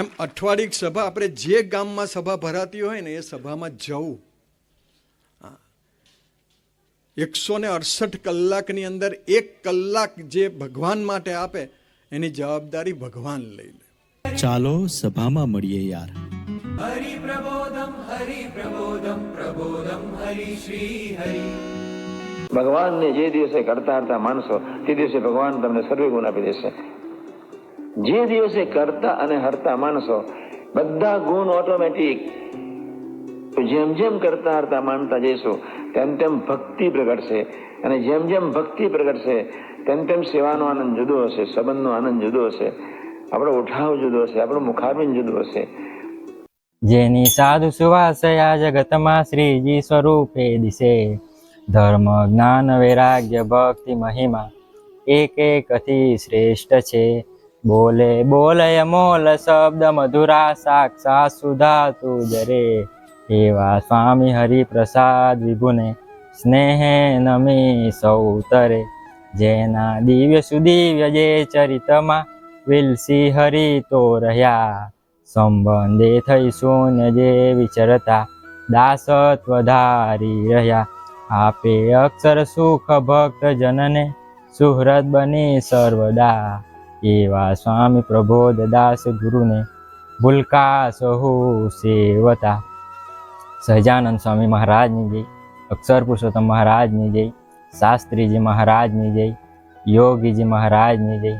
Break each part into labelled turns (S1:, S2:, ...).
S1: એમ અઠવાડિક સભા આપણે જે ગામમાં સભા ભરાતી હોય ને એ સભામાં જવું. એકસો ને અડસઠ કલાકની અંદર એક કલાક જે ભગવાન માટે આપે એની જવાબદારી ભગવાન લઈ લે.
S2: ચાલો સભામાં મળીએ યાર.
S3: ભગવાનને જે દિવસે કરતા હરતા માનશો તે દિવસે ભગવાન તમને સર્વે ગુણ આપી દેશે. જે દિવસે કરતા અને હરતા માણસો, બધા ગુણ ઓટોમેટિક જેમ જેમ કરતા હરતા માનતા જઈશું, તેમ તેમ ભક્તિ પ્રગટશે. અને જેમ જેમ ભક્તિ પ્રગટશે, તેમ તેમ સેવાનો આનંદ જુદો હશે, સંબંધનો આનંદ જુદો હશે. આપણો ઉઠાવ જુદો હશે, આપણો મુખારબિન જુદો હશે.
S4: જેની સાધુ સુવાસયા જગતમાં શ્રીજી સ્વરૂપે દિશે. ધર્મ, જ્ઞાન, વૈરાગ્ય, ભક્તિ, મહિમા એક એક અતિ શ્રેષ્ઠ છે. બોલે બોલે મોલ શબ્દ મધુરા સાક્ષાત સુધા તું રે એવા સ્વામી હરિપ્રસાદ વિભુને સ્નેહે નમી સૌ તરે જેના દિવ્ય સુદિવ્ય જે ચરિતમાં વિલસી હરિ તો રહ્યા. સંબંધે થઈ શૂન્ય જે વિચરતા દાસત્વ ધારી રહ્યા. આપે અક્ષર સુખ ભક્ત જનને સુહૃદ બની સર્વદા. એવા સ્વામી પ્રબોધ દાસ ગુરુને ભૂલકા સહુ સેવતા. સહજાનંદ સ્વામી મહારાજની જય, અક્ષર પુરુષોત્તમ મહારાજની જય, શાસ્ત્રીજી મહારાજની જય, યોગીજી મહારાજની જય,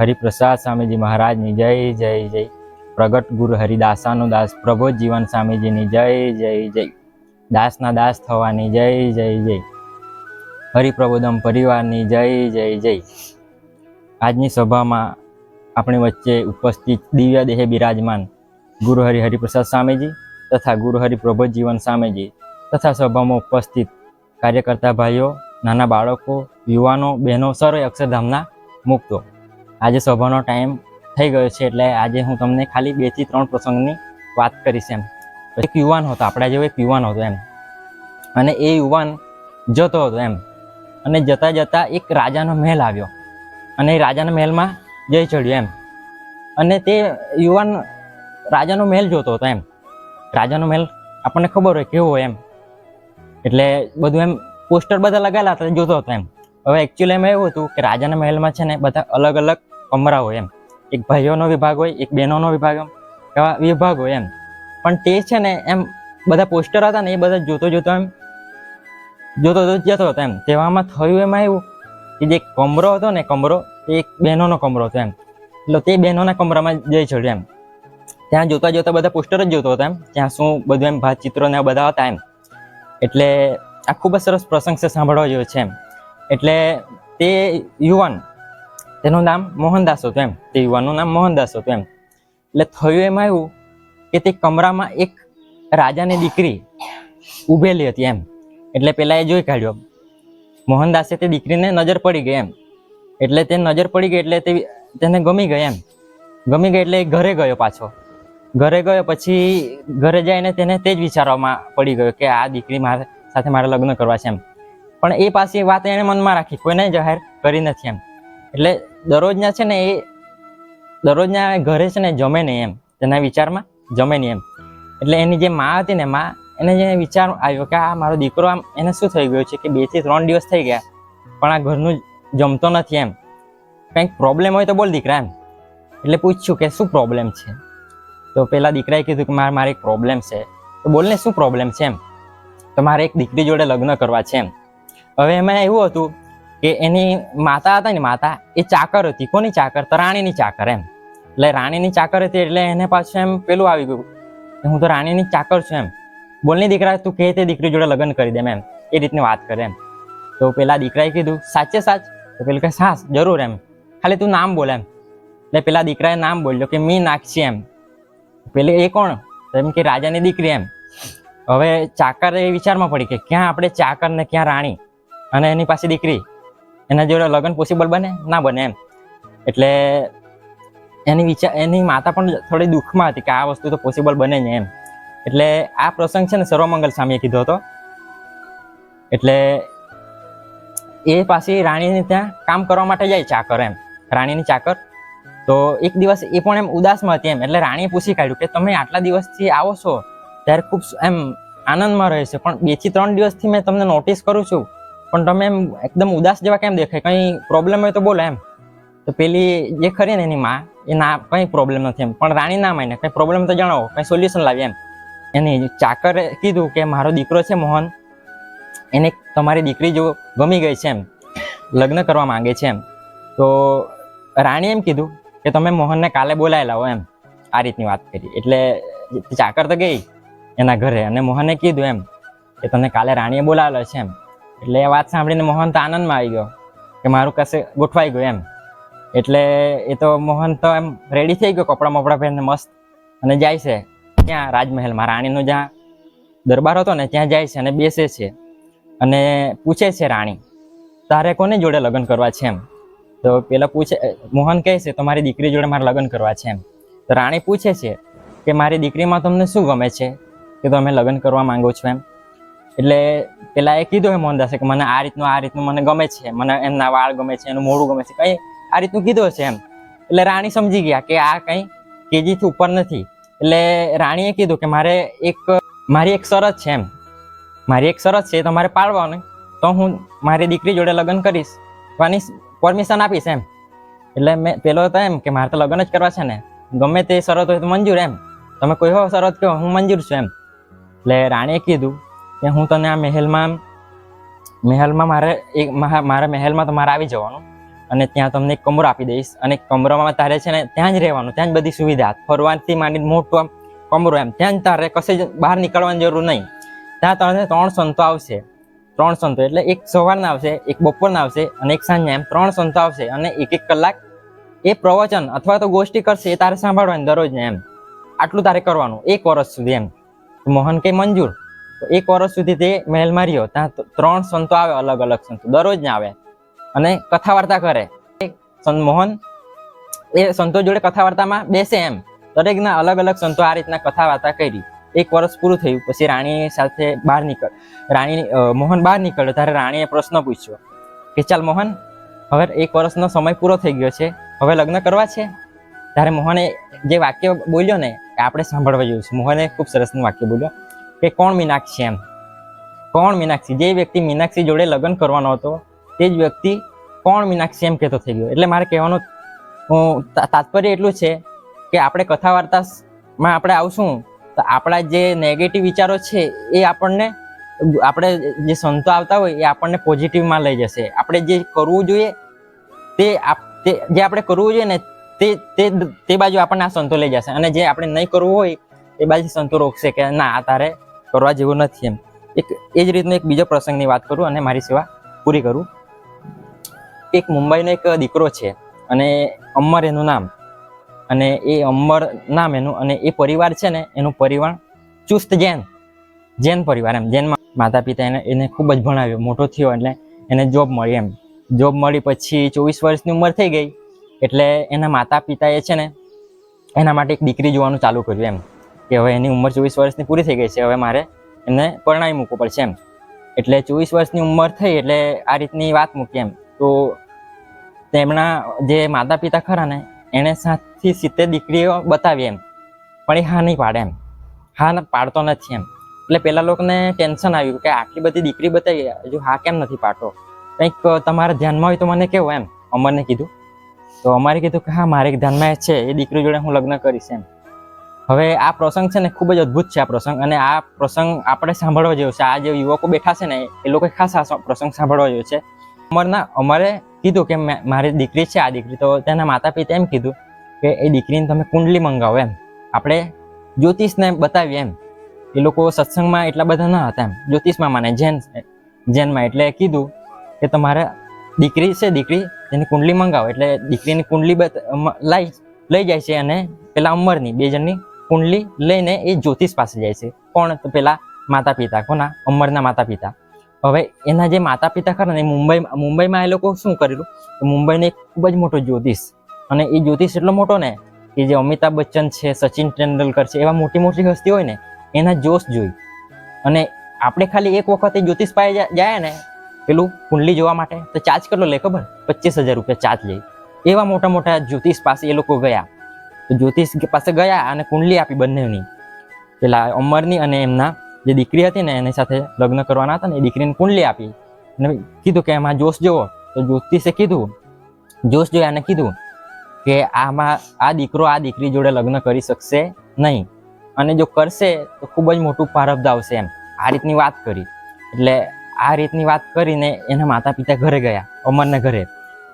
S4: હરિપ્રસાદ સ્વામીજી મહારાજની જય જય જય. પ્રગટ ગુરુ હરિદાસાનો દાસ પ્રબોધ જીવન સ્વામીજીની જય જય જય. દાસના દાસ થવાની જય જય જય. હરિપ્રબોધમ પરિવારની જય જય જય. આજની સભામાં આપણી વચ્ચે ઉપસ્થિત દિવ્ય દેહે બિરાજમાન ગુરુ હરિ હરિપ્રસાદ સ્વામીજી તથા ગુરુ હરિ પ્રબોધ જીવન સ્વામીજી તથા સભામાં ઉપસ્થિત કાર્યકર્તા ભાઈઓ, નાના બાળકો, યુવાનો, બહેનો સર્વે અક્ષરધામના મુક્તો. આજે સભાનો ટાઈમ થઈ ગયો છે એટલે આજે હું તમને ખાલી બેથી ત્રણ પ્રસંગની વાત કરીશ એમ. એક યુવાન હતો, આપણા જેવો એક યુવાન હતો એમ. અને એ યુવાન જતો હતો એમ. અને જતા જતા એક રાજાનો મહેલ આવ્યો. અને રાજાના મહેલમાં જઈ ચડ્યો એમ. અને તે યુવાન રાજાનો મહેલ જોતો હતો એમ. રાજાનો મહેલ આપણને ખબર હોય કેવો હોય એમ. એટલે બધું એમ પોસ્ટર બધા લગાવેલા હતા, જોતો હતો એમ. હવે એકચ્યુઅલી એમાં એવું હતું કે રાજાના મહેલમાં છે ને બધા અલગ અલગ કમરા હોય એમ. એક ભાઈઓનો વિભાગ હોય, એક બહેનોનો વિભાગ એમ, એવા વિભાગ હોય એમ. પણ તે છે ને એમ બધા પોસ્ટર હતા ને એ બધા જોતો જોતો એમ, જોતો જોતો જતો હતો એમ. તેવામાં થયું એમાં એવું કે જે કમરો હતો ને, કમરો, એ એક બહેનોનો કમરો હતો એમ. એટલે તે બહેનોના કમરામાં જઈ ચડ્યો એમ. ત્યાં જોતા જોતા બધા પોસ્ટર જ જોતો હતો એમ. ત્યાં શું બધું એમ ભાત ચિત્રો ને બધા હતા એમ. એટલે આ ખૂબ જ સરસ પ્રસંગ છે સાંભળવા જેવો છે એમ. એટલે તે યુવાન, તેનું નામ મોહનદાસ હતું એમ. તે યુવાનનું નામ મોહનદાસ હતું એમ. એટલે થયું એમાં એવું કે તે કમરામાં એક રાજાની દીકરી ઊભેલી હતી એમ. એટલે પેલા એ જોઈ કાઢ્યો. મોહનદાસે તે દીકરીને નજર પડી ગઈ એમ. એટલે તે નજર પડી ગઈ એટલે તે તેને ગમી ગઈ એમ. ગમી ગઈ એટલે એ ઘરે ગયો પાછો. ઘરે ગયો પછી ઘરે જઈને તેને તે જ વિચારવામાં પડી ગયો કે આ દીકરી મારે સાથે મારે લગ્ન કરવા છે એમ. પણ એ પાછી વાત એણે મનમાં રાખી, કોઈને જાહેર કરી નથી એમ. એટલે દરરોજના છે ને એ દરરોજના ઘરે છે ને જમે નહીં એમ. તેના વિચારમાં જમે નહીં એમ. એટલે એની જે મા હતી ને, મા એને જે વિચાર આવ્યો કે આ મારો દીકરો આમ એને શું થઈ ગયું છે કે બેથી ત્રણ દિવસ થઈ ગયા, પણ આ ઘરનું જમતો નથી એમ. કંઈક પ્રોબ્લેમ હોય તો બોલ દીકરા એમ. એટલે પૂછ્યું કે શું પ્રોબ્લેમ છે? તો પેલા દીકરાએ કીધું કે મારે મારે એક પ્રોબ્લેમ છે. તો બોલને શું પ્રોબ્લેમ છે એમ? તો મારે એક દીકરી જોડે લગ્ન કરવા છે એમ. હવે એમાં એવું હતું કે એની માતા હતા ને, માતા એ ચાકર હતી. કોની ચાકર? તો રાણીની ચાકર એમ. એટલે રાણીની ચાકર હતી એટલે એને પાછું એમ પેલું આવી ગયું હું તો રાણીની ચાકર છું એમ. બોલની દીકરા તું કહે તે દીકરી જોડે લગ્ન કરી દે એમ. એ રીતની વાત કરે એમ. તો પેલા દીકરાએ કીધું, સાચે સાચ. તો પેલું કે સાસ જરૂર એમ. ખાલી તું નામ બોલ એમ. એટલે પેલા દીકરાએ નામ બોલ્યો કે, મી નાખશી એમ. પેલી એ કોણ? એમ કે, રાજાની દીકરી એમ. હવે ચાકર એ વિચારમાં પડી કે, ક્યાં આપણે ચાકર ને ક્યાં રાણી? અને એની પાસે દીકરી. એના જોડે લગ્ન પોસિબલ બને? ના બને એમ. એટલે એની વિચાર એની માતા પણ થોડી દુઃખમાં હતી કે આ વસ્તુ તો પોસિબલ બને જ એમ. એટલે આ પ્રસંગ છે ને સર્વમંગલ સ્વામીએ કીધો હતો. એટલે એ પાછી રાણીને ત્યાં કામ કરવા માટે જાય ચાકર એમ, રાણીની ચાકર. તો એક દિવસ એ પણ એમ ઉદાસમાં હતી એમ, એટલે રાણીએ પૂછી કાઢ્યું કે તમે આટલા દિવસથી આવો છો? ત્યારે ખૂબ એમ આનંદમાં રહે છે. પણ બેથી ત્રણ દિવસથી મેં તમને નોટિસ કરું છું. પણ તમે એમ એકદમ ઉદાસ જેવા કેમ દેખાય? કંઈ પ્રોબ્લેમ હોય તો બોલો એમ. તો પેલી જે ખરી ને એની માં, એ ના, કંઈ પ્રોબ્લેમ નથી એમ. પણ રાણી ના માને, કંઈ પ્રોબ્લેમ તો જણાવો, કંઈ સોલ્યુશન લાવી એમ. એની ચાકરે કીધું કે મારો દીકરો છે મોહન. એને તમારી દીકરી જો ગમી ગઈ છે એમ, લગ્ન કરવા માંગે છે એમ, તો રાણીએ એમ કીધું કે તમે મોહનને કાલે બોલાવી લાવો એમ, આ રીતની વાત કરી. એટલે ચાકર તો ગઈ એના ઘરે અને મોહને કીધું એમ કે તને કાલે રાણીએ બોલાવેલો છે એમ. એટલે એ વાત સાંભળીને મોહન તો આનંદમાં આવી ગયો કે મારું કશે ગોઠવાઈ ગયું એમ. એટલે એ તો મોહન તો એમ રેડી થઈ ગયો કપડાં મપડા પહેરીને મસ્ત. અને જાય છે. ત્યાં રાજમહેલમાં રાણીનો જ્યાં દરબાર હતો ને, ત્યાં જાય છે અને બેસે છે અને પૂછે છે રાણી, તારે કોને જોડે લગ્ન કરવા છે એમ? તો પેલા પૂછે, મોહન કહે છે, તમારી દીકરી જોડે મારે લગ્ન કરવા છે એમ. તો રાણી પૂછે છે કે, મારી દીકરીમાં તમને શું ગમે છે? કે તમે લગ્ન કરવા માંગો છો એમ? એટલે પેલા એ કીધું એ મોહનદાસે કે, મને આ રીતનું આ રીતનું મને ગમે છે, મને એમના વાળ ગમે છે, એનું મોડું ગમે છે. કઈ આ રીતનું કીધું હશે એમ. એટલે રાણી સમજી ગયા કે આ કઈ કેજીથી ઉપર નથી. એટલે રાણીએ કીધું કે મારે એક, મારી એક શરત છે એમ. મારી એક શરત છે એ તમારે પાળવાની તો હું મારી દીકરી જોડે લગ્ન કરીશ. તો પરમિશન આપીશ એમ. એટલે મેં પેલો હતો એમ કે મારે તો લગ્ન જ કરવા છે ને. ગમે તે શરત હોય તો મંજૂર એમ. તમે કોઈ હો શરત કહો, હું મંજૂર છું એમ. એટલે રાણીએ કીધું કે હું તને આ મહેલમાં મહેલમાં મારે એક મારા મહેલમાં તમારે આવી જવાનું. અને ત્યાં તમને એક કમરો આપી દઈશ. અને કમરામાં તારે છે ને ત્યાં જ રહેવાનું, ત્યાં જ બધી સુવિધા. ફરવાથી માંડીને મોટું આમ કમરો એમ. ત્યાં જ તારે કશે જ બહાર નીકળવાની જરૂર નહીં. ત્યાં તમને ત્રણ સંતો આવશે. ત્રણ સંતો એટલે એક સવારના આવશે, એક બપોરના આવશે અને એક સાંજના એમ. ત્રણ સંતો આવશે અને એક એક કલાક એ પ્રવચન અથવા તો ગોષ્ઠી કરશે એ તારે સાંભળવાની દરરોજને એમ. આટલું તારે કરવાનું, એક વર્ષ સુધી એમ. મોહન કે મંજૂર? એક વર્ષ સુધી તે મહેલમાં રહ્યો ત્યાં ત્રણ સંતો આવે અલગ અલગ સંતો. દરરોજ ને આવે. અને કથા વાર્તા કરે મોહન એ સંતો જોડે કથા વાર્તામાં બેસે એમ. દરેકના અલગ અલગ સંતો આ રીતના કથા વાર્તા કરી. એક વર્ષ પૂરું થયું, પછી રાણી સાથે બહાર નીકળ રાણી મોહન બહાર નીકળ્યો, ત્યારે રાણીએ પ્રશ્ન પૂછ્યો કે, ચાલ મોહન, હવે એક વર્ષનો સમય પૂરો થઈ ગયો છે. હવે લગ્ન કરવા છે? ત્યારે મોહને જે વાક્ય બોલ્યો ને આપણે સાંભળવા જેવું છે. મોહને ખૂબ સરસનું વાક્ય બોલ્યો કે, કોણ મીનાક્ષી? એમ. કોણ મીનાક્ષી? જે વ્યક્તિ મીનાક્ષી જોડે લગ્ન કરવાનો હતો તે જ વ્યક્તિ કોણ મીનાક્ષી એમ કહેતો થઈ ગયો. એટલે મારે કહેવાનું તાત્પર્ય એટલું છે કે આપણે કથા વાર્તામાં આપણે આવશું, તો આપણા જે નેગેટિવ વિચારો છે એ આપણને, આપણે જે સંતો આવતા હોય એ આપણને પોઝિટિવમાં લઈ જશે. આપણે જે કરવું જોઈએ તે, જે આપણે કરવું જોઈએ ને તે તે તે બાજુ આપણને આ સંતો લઈ જશે. અને જે આપણે નહીં કરવું હોય એ બાજુ સંતો રોકશે કે ના, આ તારે કરવા જેવું નથી એમ. એક, એ જ રીતનો એક બીજો પ્રસંગની વાત કરું અને મારી સેવા પૂરી કરું. એક મુંબઈનો એક દીકરો છે અને અમર એનું નામ. અને એ અમર નામ એનું અને એ પરિવાર છે ને, એનું પરિવાર ચુસ્ત જૈન. જૈન પરિવાર એમ. જૈનમાં માતા પિતા એને એને ખૂબ જ ભણાવ્યો. મોટો થયો એટલે એને જોબ મળી એમ. જોબ મળી પછી ચોવીસ વર્ષની ઉંમર થઈ ગઈ એટલે એના માતા પિતાએ છે ને, એના માટે એક દીકરી જોવાનું ચાલુ કર્યું એમ. કે હવે એની ઉંમર ચોવીસ વર્ષની પૂરી થઈ ગઈ છે. હવે મારે એને પરણાવી મૂકવું પડશે એમ. એટલે ચોવીસ વર્ષની ઉંમર થઈ એટલે આ રીતની વાત મૂકી એમ. તો તેમના જે માતા પિતા ખરા ને, એણે સાતથી સિત્તેર દીકરીઓ બતાવી એમ. પણ એ હા નહીં પાડે એમ. હા પાડતો નથી એમ. એટલે પેલા લોકોને ટેન્શન આવ્યું કે આટલી બધી દીકરી બતાવી, હજુ હા કેમ નથી પાડતો? કંઈક તમારા ધ્યાનમાં હોય તો મને કેવું એમ. અમરને કીધું. તો અમારે કીધું કે હા, મારે ધ્યાનમાં છે, એ દીકરી જોડે હું લગ્ન કરીશ એમ. હવે આ પ્રસંગ છે ને ખૂબ જ અદ્ભુત છે આ પ્રસંગ. અને આ પ્રસંગ આપણે સાંભળવા જેવો છે. આ જે યુવકો બેઠા છે ને, એ લોકો ખાસ આ પ્રસંગ સાંભળવા જેવો છે. અમરના, અમારે કીધું કે મારી દીકરી છે, આ દીકરી તો તેના માતા પિતા એમ કીધું કે એ દીકરીને તમે કુંડલી મંગાવો એમ. આપણે જ્યોતિષને બતાવીએ એમ. એ લોકો સત્સંગમાં એટલા બધા ન હતા એમ. જ્યોતિષમાં માને જૈન જૈનમાં એટલે કીધું કે તમારે દીકરી છે, દીકરી, તેની કુંડલી મંગાવો. એટલે દીકરીની કુંડલી લઈ લઈ જાય છે અને પેલા અમરની, બે જણની કુંડલી લઈને એ જ્યોતિષ પાસે જાય છે. કોણ? પેલા માતા પિતા કોના? અમરના માતા પિતા હવે એના જે માતા પિતા ખરા ને મુંબઈ, મુંબઈમાં એ લોકો શું કરેલું? મુંબઈને એક ખૂબ જ મોટો જ્યોતિષ. અને એ જ્યોતિષ એટલો મોટો ને કે જે અમિતાભ બચ્ચન છે, સચિન તેંડુલકર છે, એવા મોટી મોટી હસ્તી હોય ને, એના જોશ જોઈ. અને આપણે ખાલી એક વખત એ જ્યોતિષ પાસે જાય ને, પેલું કુંડલી જોવા માટે, તો ચાર્જ કેટલો લે ખબર? પચીસ હજાર રૂપિયા ચાર્જ લે. એવા મોટા મોટા જ્યોતિષ પાસે એ લોકો ગયા. તો જ્યોતિષ પાસે ગયા અને કુંડલી આપી બંનેની. પેલા અમરની અને એમના જે દીકરી હતી ને, એની સાથે લગ્ન કરવાના હતા ને, એ દીકરીને કુંડલી આપી. અને કીધું કે એમાં જોશ જોવો. તો જ્યોતિષે કીધું, જોશ જોયા અને કીધું કે આમાં, આ દીકરો આ દીકરી જોડે લગ્ન કરી શકશે નહીં. અને જો કરશે, તો ખૂબ જ મોટું પારબ્ધ આવશે એમ. આ રીતની વાત કરી. એટલે આ રીતની વાત કરીને એના માતા પિતા ઘરે ગયા, અમરને ઘરે.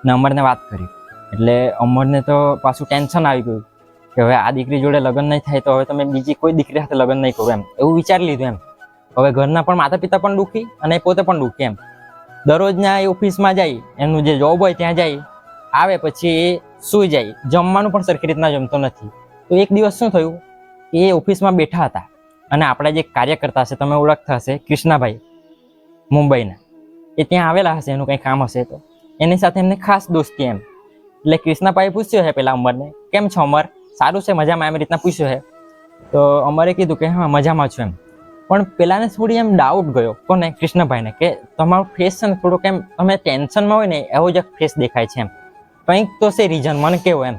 S4: ને અમરને વાત કરી. એટલે અમરને તો પાછું ટેન્શન આવી ગયું. કે હવે આ દીકરી જોડે લગ્ન નહીં થાય તો હવે તમે બીજી કોઈ દીકરી સાથે લગ્ન નહીં કરો એમ. એવું વિચારી લીધું એમ. હવે ઘરના પણ માતા પિતા પણ દુઃખી અને પોતે પણ દુઃખી એમ. દરરોજના એ ઓફિસમાં જાય, એનું જે જોબ હોય ત્યાં જાય, આવે પછી એ સૂઈ જાય. જમવાનું પણ સરખી રીતના જમતો નથી. તો એક દિવસ શું થયું? એ ઓફિસમાં બેઠા હતા અને આપણા જે કાર્યકર્તા હશે, તમે ઓળખતા હશે, કૃષ્ણાભાઈ મુંબઈના. એ ત્યાં આવેલા હશે, એનું કંઈ કામ હશે તો. એની સાથે એમને ખાસ દોસ્તી એમ. એટલે કૃષ્ણાભાઈ પૂછ્યો છે પેલા અમરને, કેમ છો અમર? સારું છે, મજામાં એમ રીતના પૂછ્યું છે. તો અમારે કીધું કે, હા, મજામાં છું એમ. પણ પેલાને થોડી એમ ડાઉટ ગયો, કોને? કૃષ્ણભાઈને, કે તમારું ફેસ છે ને, થોડુંક એમ, તમે ટેન્શનમાં હોય ને, એવો જ ફેસ દેખાય છે એમ. કંઈક તો છે રીઝન મને કેવો એમ.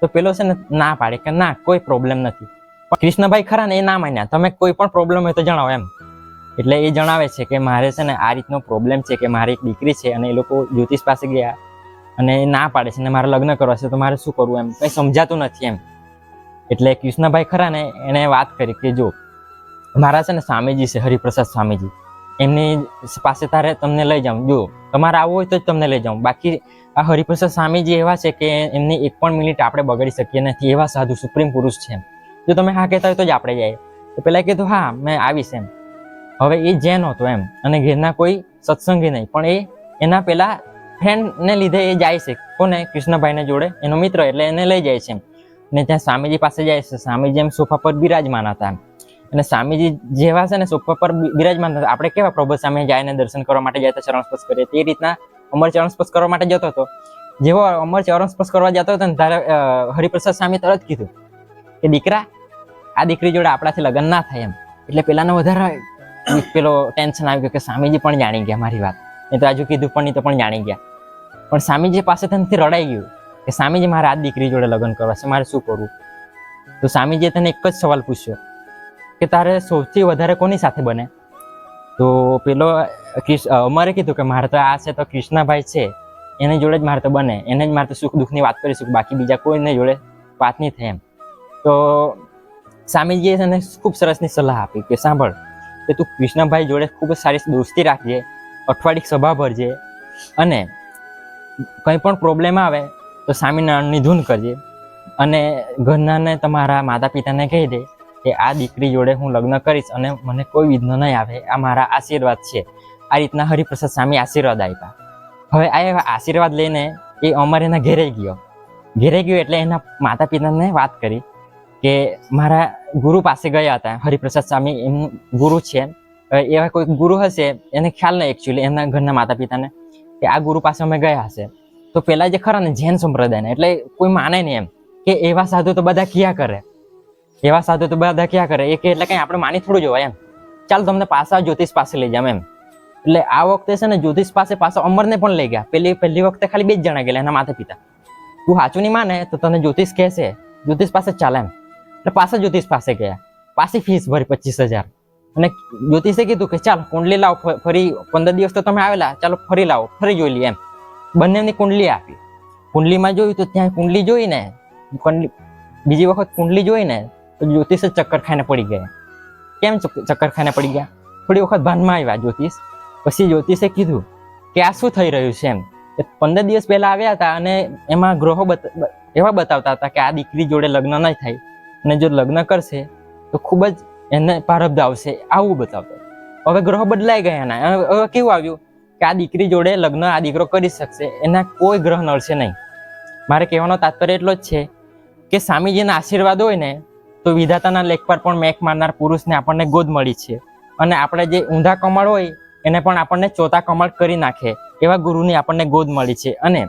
S4: તો પેલો છે ને, ના પાડે કે, ના, કોઈ પ્રોબ્લેમ નથી. પણ કૃષ્ણભાઈ ખરા ને, એ ના માન્યા. તમે કોઈ પણ પ્રોબ્લેમ હોય તો જણાવો એમ. એટલે એ જણાવે છે કે, મારે છે ને, આ રીતનો પ્રોબ્લેમ છે કે, મારી એક દીકરી છે અને એ લોકો જ્યોતિષ પાસે ગયા અને એ ના પાડે છે ને, મારે લગ્ન કરવા છે, તો મારે શું કરવું એમ? કંઈ સમજાતું નથી એમ. એટલે કૃષ્ણભાઈ ખરા ને એણે વાત કરી કે જો, મારા છે ને સ્વામીજી છે, હરિપ્રસાદ સ્વામીજી. એમની પાસે તારે તમને લઈ જાઉં. જો, તમારે આવવું હોય તો જ તમને લઈ જાઉં. બાકી આ હરિપ્રસાદ સ્વામીજી એવા છે કે એમની એક પણ મિનિટ આપણે બગાડી શકીએ નથી. એવા સાધુ સુપ્રીમ પુરુષ છે જો તમે હા કહેતા હોય તો જ આપણે જાય તો પેલા કીધું, હા, મેં આવીશ એમ. હવે એ જૈન હતો એમ. અને ઘેરના કોઈ સત્સંગી નહીં. પણ એ એના પેલા ફ્રેન્ડને લીધે એ જાય છે. કોને? કૃષ્ણભાઈને જોડે. એનો મિત્ર એટલે એને લઈ જાય છે એમ. ને ત્યાં સ્વામીજી પાસે જાય છે. સ્વામીજી એમ સોફા પર બિરાજમાન હતા અને સ્વામીજી જેવા છે ને સોફા પર બિરાજમાન હતા. આપણે કેવા પ્રભુ સામે જાય ને દર્શન કરવા માટે જાય તો ચરણ સ્પર્શ કરીએ. તે રીતના અમર ચરણ સ્પર્શ કરવા માટે જતો હતો. જેવો અમર ચરણ સ્પર્શ કરવા જતો હતો ને ત્યારે હરિપ્રસાદ સ્વામી તરત કીધું કે, દીકરા, આ દીકરી જોડે આપણાથી લગ્ન ના થાય એમ. એટલે પેલાને વધારે પેલો ટેન્શન આવી ગયો કે, સ્વામીજી પણ જાણી ગયા મારી વાત. એ તો આજુ કીધું, પણ નહીં તો પણ જાણી ગયા. પણ સ્વામીજી પાસે તેનાથી રડાઈ ગયું. કે સ્વામીજી મારે આ દીકરી જોડે લગ્ન કરવા છે, મારે શું કરવું? તો સ્વામીજીએ તને એક જ સવાલ પૂછ્યો કે તારે સૌથી વધારે કોની સાથે બને? તો પેલો અમારે કીધું કે મારે તો આ છે તો કૃષ્ણાભાઈ છે, એની જોડે જ મારે તો બને, એને જ મારે તો સુખ દુઃખની વાત કરીશું બાકી બીજા કોઈને જોડે વાત નહીં થાય એમ. તો સ્વામીજીએ તને ખૂબ સરસની સલાહ આપી કે સાંભળ, કે તું કૃષ્ણભાઈ જોડે ખૂબ જ સારી દોસ્તી રાખજે, અઠવાડિક સભા ભરજે અને કંઈ પણ પ્રોબ્લેમ આવે તો સ્વામિનારાયણની ધૂન કરજે. અને ઘરનાને તમારા માતા પિતાને કહી દે કે આ દીકરી જોડે હું લગ્ન કરીશ અને મને કોઈ વિઘ્ન નહીં આવે. આ મારા આશીર્વાદ છે. આ રીતના હરિપ્રસાદ સ્વામી આશીર્વાદ આપ્યા. હવે આ આશીર્વાદ લઈને એ અમર એના ઘેરે ગયો. ઘેરે ગયો એટલે એના માતા પિતાને વાત કરી કે મારા ગુરુ પાસે ગયા હતા. હરિપ્રસાદ સ્વામી એમનું ગુરુ છે. એવા કોઈ ગુરુ હશે? એને ખ્યાલ નહીં એકચ્યુઅલી એના ઘરના માતા પિતાને કે આ ગુરુ પાસે અમે ગયા હશે. તો પેલા જે ખરા ને જૈન સંપ્રદાયના, એટલે કોઈ માને નહીં એમ કે એવા સાધુ તો બધા ક્યાં કરે? એવા સાધુ તો બધા ક્યાં કરે? એ એટલે કઈ આપણે માની થોડું જોવાય એમ. ચાલ તમને પાછા જ્યોતિષ પાસે લઈ જામ એમ. એટલે આ વખતે છે ને જ્યોતિષ પાસે પાછા અમરને પણ લઈ ગયા. પેલી, પહેલી વખતે ખાલી બે જ જણા ગયેલા એના માતા પિતા તું સાચું નહીં માને તો તને જ્યોતિષ કહેશે. જ્યોતિષ પાસે ચાલે એમ. એટલે પાછા જ્યોતિષ પાસે ગયા. પાછી ફીસ ભરી પચીસ હજાર. અને જ્યોતિષે કીધું કે ચાલ કુંડલી લાવો, ફરી પંદર દિવસ તો તમે આવેલા. ચાલો ફરી લાવો. ફરી જોઈ લઈએ એમ. બંનેની કુંડલી આપી. કુંડલીમાં જોયું તો ત્યાં કુંડલી જોઈને કુંડલી, બીજી વખત કુંડલી જોઈને તો જ્યોતિષ જ ચક્કર ખાઈને પડી ગયા. કેમ ચક- ચક્કર ખાઈને પડી ગયા? થોડી વખત ભાનમાં આવ્યા જ્યોતિષ. પછી જ્યોતિષે કીધું કે આ શું થઈ રહ્યું છે એમ? પંદર દિવસ પહેલા આવ્યા હતા અને એમાં ગ્રહો એવા બતાવતા હતા કે આ દીકરી જોડે લગ્ન નહીં થાય. અને જો લગ્ન કરશે, તો ખૂબ જ એને પ્રારબ્ધ આવશે, આવું બતાવતા હવે ગ્રહો બદલાઈ ગયા હવે હવે કેવું આવ્યું? કે આ દીકરી જોડે લગ્ન આ દીકરો કરી શકશે, એના કોઈ ગ્રહ નડશે નહીં. મારે કહેવાનો તાત્પર્ય એટલો જ છે કે સ્વામીજીના આશીર્વાદ હોય ને, તો વિધાતાના લેખ પર પણ મેક મારનાર પુરુષને આપણને ગોદ મળી છે. અને આપણે જે ઊંધા કમળ હોય, એને પણ આપણને ચોથા કમળ કરી નાખે, એવા ગુરુની આપણને ગોદ મળી છે. અને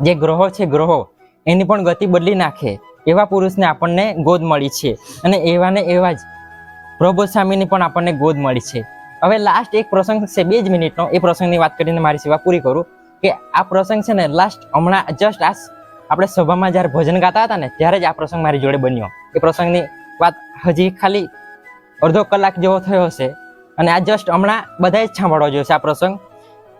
S4: જે ગ્રહો છે ગ્રહો, એની પણ ગતિ બદલી નાખે, એવા પુરુષને આપણને ગોદ મળી છે. અને એવા ને એવા જ પ્રભુ સ્વામીની પણ આપણને ગોદ મળી છે. હવે લાસ્ટ એક પ્રસંગ છે બે જ મિનિટનો. એ પ્રસંગની વાત કરીને મારી સેવા પૂરી કરું કે આ પ્રસંગ છે ને લાસ્ટ હમણાં જસ્ટ આ આપણે સભામાં જ્યારે ભજન ગાતા હતા ને, ત્યારે જ આ પ્રસંગ મારી જોડે બન્યો. એ પ્રસંગની વાત હજી ખાલી અડધો કલાક જેવો થયો હશે અને આ જસ્ટ હમણાં બધાએ જ સાંભળવા જોઈશે આ પ્રસંગ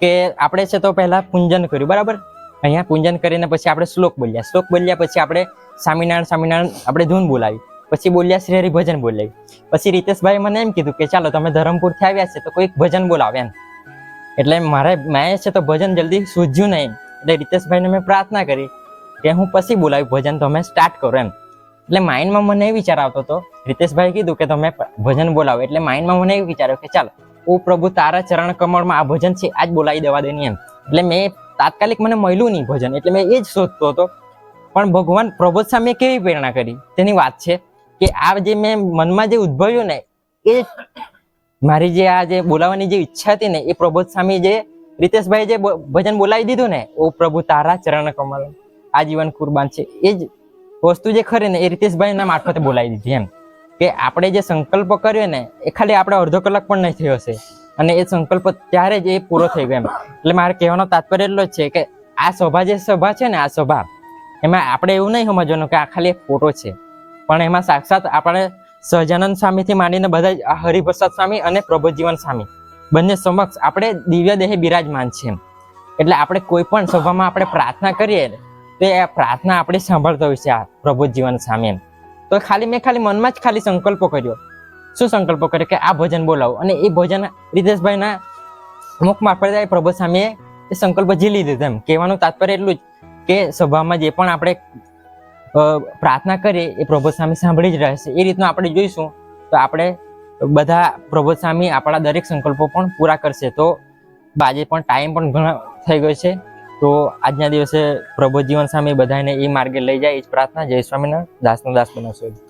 S4: કે આપણે છે તો પહેલાં પૂંજન કર્યું, બરાબર? અહીંયા પૂંજન કરીને પછી આપણે શ્લોક બોલ્યા. શ્લોક બોલ્યા પછી આપણે સ્વામિનારાયણ સ્વામિનારાયણ, આપણે ધૂન બોલાવી પછી બોલ્યા શ્રી હરિ ભજન બોલાવી પછી રીતેશભાઈ મને એમ કીધું કે ચાલો તમે ધરમપુરથી આવ્યા છે તો કોઈક ભજન બોલાવે એમ. એટલે મારે મેં છે તો ભજન જલ્દી સૂઝ્યું નહીં. એટલે રીતેશભાઈને મેં પ્રાર્થના કરી કે હું પછી બોલાવી ભજન તમે સ્ટાર્ટ કરો એમ. એટલે માઇન્ડમાં મને એ વિચાર આવતો હતો. રીતેશભાઈ કીધું કે તમે ભજન બોલાવો. એટલે માઇન્ડમાં મને એવું વિચાર્યો કે ચાલો, ઓ પ્રભુ તારા ચરણ કમળમાં આ ભજન છે, આજ બોલાવી દેવા દેની એમ. એટલે મેં તાત્કાલિક મને મળ્યું નહીં ભજન. એટલે મેં એ જ શોધતો હતો. પણ ભગવાન પ્રભુ સામે કેવી પ્રેરણા કરી? તેની વાત છે કે આ જે મેં મનમાં જે ઉદ્ભવ્યું ને, એ મારી જે આ જે બોલાવાની જે ઈચ્છા હતી ને, એ પ્રબોધ સ્વામી જે રીતેશભાઈ જે ભજન બોલાવી દીધું ને, ઓ પ્રભુ તારા ચરણ કમલ, આ જીવન કુરબાન છે. એ જ વસ્તુ જે ખરી ને, એ રીતેશભાઈના મારફતે બોલાવી દીધી એમ. કે આપણે જે સંકલ્પ કર્યો ને, એ ખાલી આપણે અડધો કલાક પણ નહીં થયો હશે. અને એ સંકલ્પ ત્યારે જ એ પૂરો થઈ ગયો એમ. એટલે મારે કહેવાનો તાત્પર્ય એટલો જ છે કે આ સભા જે સભા છે ને, આ સભા, એમાં આપણે એવું નહીં સમજવાનું કે આ ખાલી એક ફોટો છે. પણ એમાં સાક્ષાત આપણે સહજાનંદ સ્વામીથી માંડીને બધા હરિપ્રસાદ સ્વામી અને પ્રભુજીવન સ્વામી. બંને સમક્ષ આપણે દિવ્ય દેહે બિરાજમાન છે. એટલે આપણે કોઈ પણ સભામાં આપણે પ્રાર્થના કરીએ તો એ પ્રાર્થના આપણે સાંભળતો હોય છે આ પ્રભુજીવન સ્વામી તો ખાલી મેં ખાલી મનમાં જ ખાલી સંકલ્પ કર્યો. શું સંકલ્પ કર્યો? કે આ ભજન બોલાવો. અને એ ભજન રીતેશભાઈના મુખ મારફતે પ્રભુ સ્વામીએ એ સંકલ્પ ઝીલી દીધો એમ. કહેવાનું તાત્પર્ય એટલું જ કે સભામાં જે પણ આપણે પ્રાર્થના કરીએ, એ પ્રભુ સ્વામી સાંભળી જ રહેશે. એ રીતનું આપણે જોઈશું, તો આપણે બધા પ્રભુ સ્વામી આપણા દરેક સંકલ્પો પણ પૂરા કરશે. તો આજે પણ ટાઈમ પણ ઘણો થઈ ગયો છે. તો આજના દિવસે પ્રભુ જીવન સ્વામી બધાને એ માર્ગે લઈ જાય, એ જ પ્રાર્થના. જય સ્વામીના દાસનો દાસ બનાવશો.